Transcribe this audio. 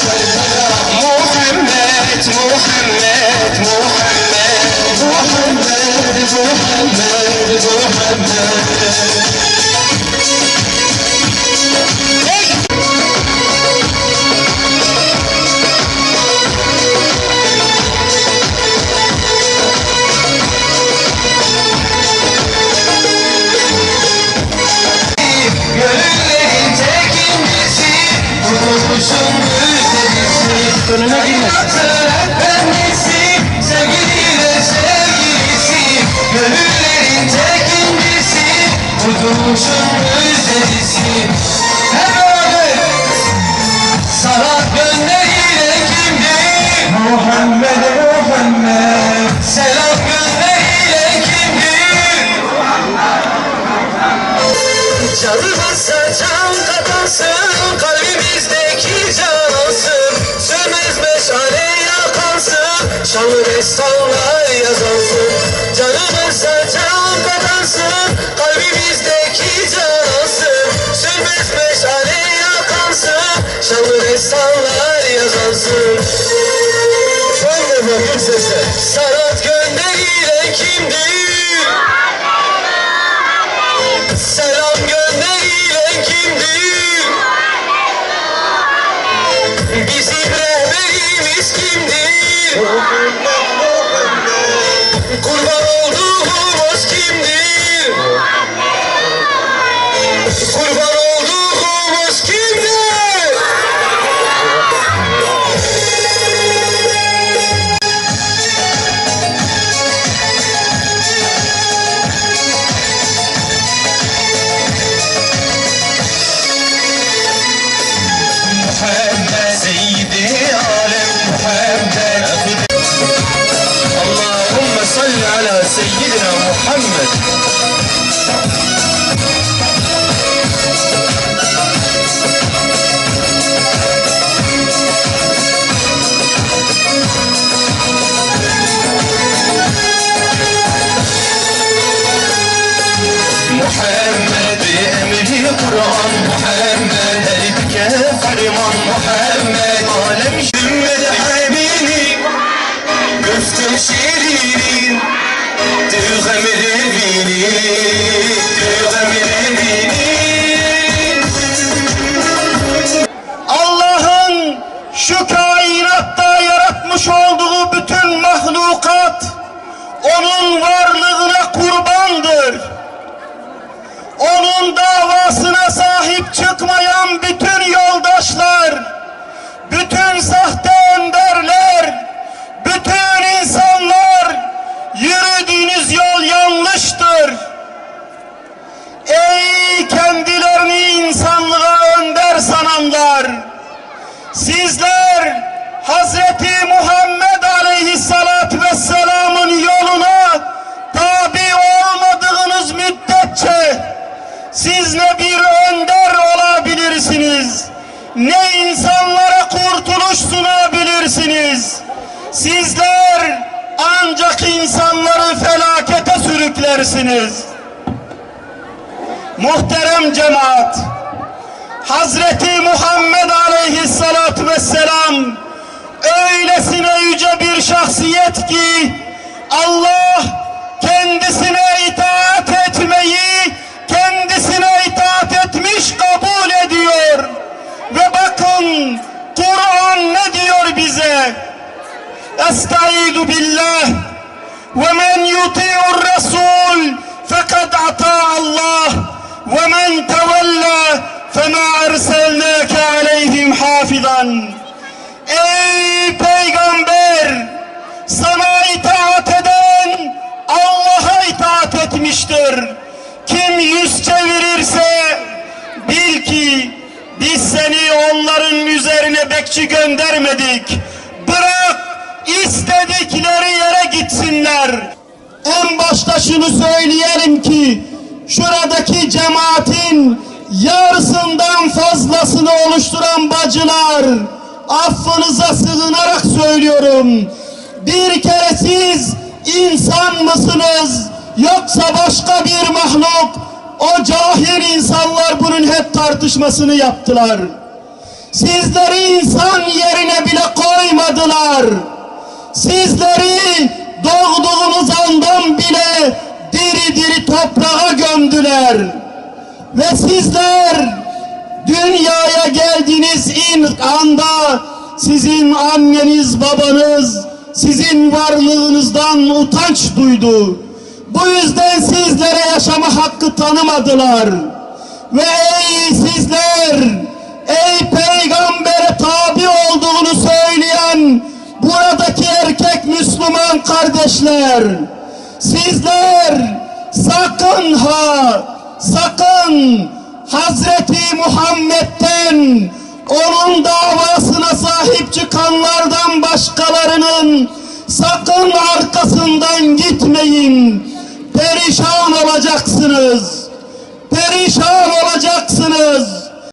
Muhammed, Muhammed, Muhammed. Muhammed, Muhammed, Muhammed Önüne girmesin Sevgiliyle sevgilisi Gönüllerin tekincisi Kurtuluşun müjdecisi Hep beraber Salat gönderiyle kimdir? Muhammed Muhammed Selam gönderiyle kimdir? Canımızsa can kadansın Şanlı destanlar yazansın. Canımızsa can kadansın Kalbimizdeki canansın Sönmez meşale yakansın. Şanlı destanlar yazansın. Son defa bir sesle Sanat so سيدنا محمد. محمد املي قران محمد ألف كاف رمان محمد عالم شمد حبيبي. محمد، بفتشيري Allah'ın şu kainatta yaratmış olduğu bütün mahlukat onun varlığına kurbandır. Onun davasına sahip çıkmayan bütün yoldaşlar, bütün sahte önderler, bütün insanlar yürüdüğünüz yol yanlıştır. Ey kendilerini insanlığa önder sananlar! Sizler Hazreti Muhammed Aleyhisselatü Vesselam'ın yoluna tabi olmadığınız müddetçe siz ne bir önder olabilirsiniz, ne insanlara kurtuluş sunabilirsiniz. Sizler ancak insanları felakete sürüklersiniz. Muhterem cemaat, Hazreti Muhammed Aleyhisselatü Vesselam öylesine yüce bir şahsiyet ki Allah kendisine itaat نستعيذ بالله ومن يطيع الرسول فقد أطاع الله ومن تولى فما أرسلناك عليهم حافظا Ey peygamber sana itaat eden Allah'a itaat etmiştir. Kim yüz çevirirse bil ki biz seni onların üzerine bekçi göndermedik. İstedikleri yere gitsinler. En başta şunu söyleyelim ki şuradaki cemaatin yarısından fazlasını oluşturan bacılar affınıza sığınarak söylüyorum. Bir kere siz insan mısınız yoksa başka bir mahluk? O cahil insanlar bunun hep tartışmasını yaptılar. Sizleri insan yerine bile koymadılar. Sizleri doğduğunuz andan bile diri diri toprağa gömdüler. Ve sizler dünyaya geldiğiniz ilk anda sizin anneniz babanız sizin varlığınızdan utanç duydu. Bu yüzden sizlere yaşama hakkı tanımadılar. Ve ey Kardeşler, sizler sakın ha, sakın Hazreti Muhammed'den onun davasına sahip çıkanlardan başkalarının sakın arkasından gitmeyin. Perişan olacaksınız. Perişan olacaksınız.